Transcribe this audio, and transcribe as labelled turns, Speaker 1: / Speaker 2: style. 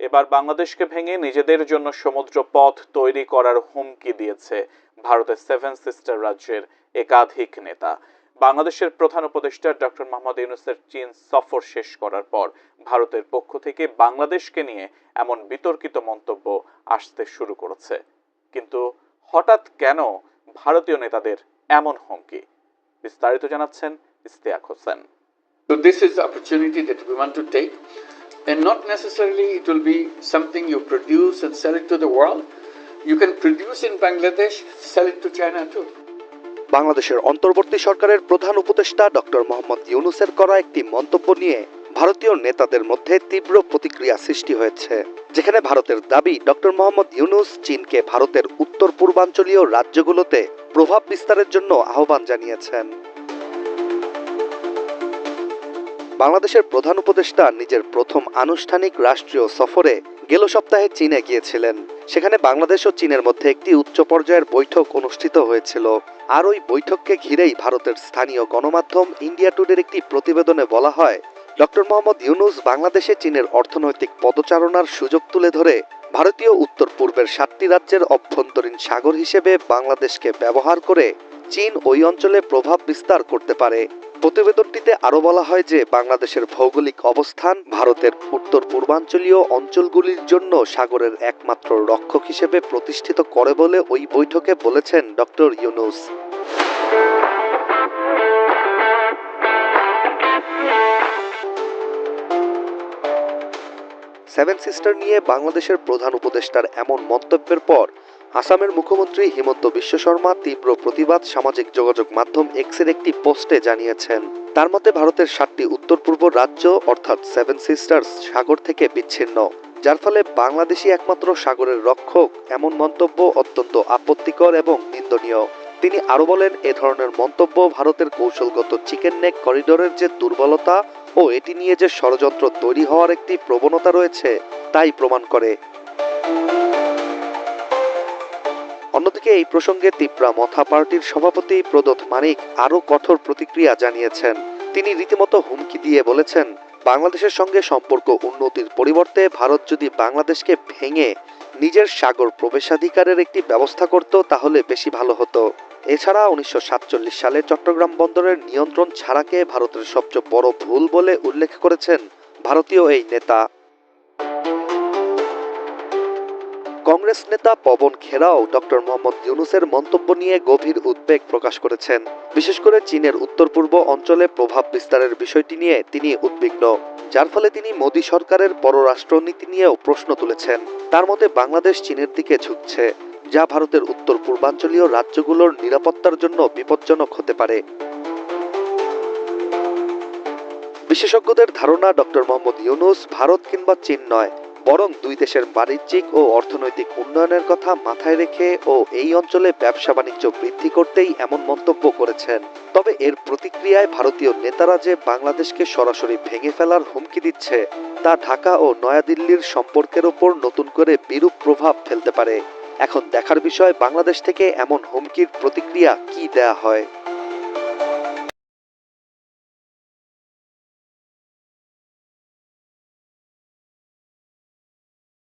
Speaker 1: এবার বাংলাদেশকে ভেঙে নিজেদের জন্য সমুদ্র পথ তৈরি করার হুমকি দিয়েছে ভারতের সেভেন সিস্টার রাজ্যের একাধিক নেতা। বাংলাদেশের প্রধান উপদেষ্টা ডক্টর মোহাম্মদ ইউনুসের চীন সফর শেষ করার পর ভারতের পক্ষ থেকে বাংলাদেশকে নিয়ে এমন বিতর্কিত মন্তব্য আসতে শুরু করেছে। কিন্তু হঠাৎ কেন ভারতীয় নেতাদের এমন হুমকি? বিস্তারিত জানাচ্ছেন Istiaq Hossain.
Speaker 2: So this is the opportunity that we want to take. And not necessarily it will be something you produce and sell it to the world. You can produce in Bangladesh, sell it to China too.
Speaker 3: বাংলাদেশের অন্তর্বর্তী সরকারের প্রধান উপদেষ্টা doctor Mohammad ইউনুসের করা একটি মন্তব্য নিয়ে ভারতীয় নেতাদের মধ্যে তীব্র প্রতিক্রিয়া সৃষ্টি হয়েছে যেখানে ভারতের দাবি ডক্টর মোহাম্মদ ইউনুস চীনকে ভারতের উত্তর পূর্বাঞ্চলীয় রাজ্যগুলোতে প্রভাব বিস্তারের জন্য আহ্বান জানিয়েছেন বাংলাদেশের প্রধান উপদেষ্টা নিজের প্রথম আনুষ্ঠানিক রাষ্ট্রীয় সফরে গেল সপ্তাহে চীনে গিয়েছিলেন। সেখানে বাংলাদেশ ও চীনের মধ্যে একটি উচ্চ পর্যায়ের বৈঠক অনুষ্ঠিত হয়েছিল। আর ওই বৈঠককে ঘিরেই ভারতের স্থানীয় গণমাধ্যম ইন্ডিয়া টুডের একটি প্রতিবেদনে বলা হয়, ডক্টর মোহাম্মদ ইউনুস বাংলাদেশে চীনের অর্থনৈতিক পদচারণার সুযোগ তুলে ধরে ভারতীয় উত্তর পূর্বের সাতটি রাজ্যের অভ্যন্তরীণ সাগর হিসেবে বাংলাদেশকে ব্যবহার করে চীন ওই অঞ্চলে প্রভাব বিস্তার করতে পারে। প্রতিবেদনটিতে আরও বলা হয় যে, বাংলাদেশের ভৌগোলিক অবস্থান ভারতের উত্তর পূর্বাঞ্চলীয় অঞ্চলগুলির জন্য সাগরের একমাত্র রক্ষক হিসেবে প্রতিষ্ঠিত করে বলে ওই বৈঠকে বলেছেন ডক্টর ইউনুস। সেভেন সিস্টার নিয়ে বাংলাদেশের প্রধান উপদেষ্টার এমন মন্তব্যের পর আসামের মুখ্যমন্ত্রী হিমন্ত বিশ্ব শর্মা তীব্র প্রতিবাদ সামাজিক যোগাযোগ মাধ্যম এক্সের একটি পোস্টে জানিয়েছেন। তার মতে, ভারতের সাতটি উত্তর পূর্ব রাজ্য, অর্থাৎ সেভেন সিস্টার্স সাগর থেকে বিচ্ছিন্ন। যার ফলে বাংলাদেশই একমাত্র সাগরের রক্ষক। এমন মন্তব্য অত্যন্ত আপত্তিকর এবং নিন্দনীয়। তিনি আরও বলেন, এ ধরনের মন্তব্য ভারতের কৌশলগত চিকেন নেক করিডোরের যে দুর্বলতা ও এটি নিয়ে যে ষড়যন্ত্র তৈরি হওয়ার একটি প্রবণতা রয়েছে, তাই প্রমাণ করে। অন্যদিকে এই প্রসঙ্গে তিপ্রা মথা পার্টির সভাপতি প্রদোত মানিক আরও কঠোর প্রতিক্রিয়া জানিয়েছেন। তিনি রীতিমতো হুমকি দিয়ে বলেছেন, বাংলাদেশের সঙ্গে সম্পর্ক উন্নতির পরিবর্তে ভারত যদি বাংলাদেশকে ভেঙে নিজের সাগর প্রবেশাধিকারের একটি ব্যবস্থা করত, তাহলে বেশি ভালো হতো। এছাড়া উনিশশো সাতচল্লিশ সালে চট্টগ্রাম বন্দরের নিয়ন্ত্রণ ছাড়াকে ভারতের সবচেয়ে বড় ভুল বলে উল্লেখ করেছেন ভারতীয় এই নেতা। কংগ্রেস নেতা পবন খেরাও ডক্টর মোহাম্মদ ইউনুসের মন্তব্য নিয়ে গভীর উদ্বেগ প্রকাশ করেছেন। বিশেষ করে চীনের উত্তর পূর্ব অঞ্চলে প্রভাব বিস্তারের বিষয়টি নিয়ে তিনি উদ্বিগ্ন, যার ফলে তিনি মোদী সরকারের পররাষ্ট্রনীতি নিয়েও প্রশ্ন তুলেছেন। তার মতে, বাংলাদেশ চীনের দিকে ঝুঁকছে, যা ভারতের উত্তর পূর্বাঞ্চলীয় রাজ্যগুলোর নিরাপত্তার জন্য বিপজ্জনক হতে পারে। বিশেষজ্ঞদের ধারণা, ডক্টর মোহাম্মদ ইউনুস ভারত কিংবা চীন নয় বরং দুই দেশের বাণিজ্যিক ও অর্থনৈতিক উন্নয়নের কথা মাথায় রেখে ও এই অঞ্চলে ব্যবসা বাণিজ্য বৃদ্ধি করতেই এমন মন্তব্য করেছেন। তবে এর প্রতিক্রিয়ায় ভারতীয় নেতারা যে বাংলাদেশকে সরাসরি ভেঙে ফেলার হুমকি দিচ্ছে, তা ঢাকা ও নয়াদিল্লির সম্পর্কের ওপর নতুন করে বিরূপ প্রভাব ফেলতে পারে। এখন দেখার বিষয়, বাংলাদেশ থেকে এমন হুমকির প্রতিক্রিয়া কি দেয়া হয়?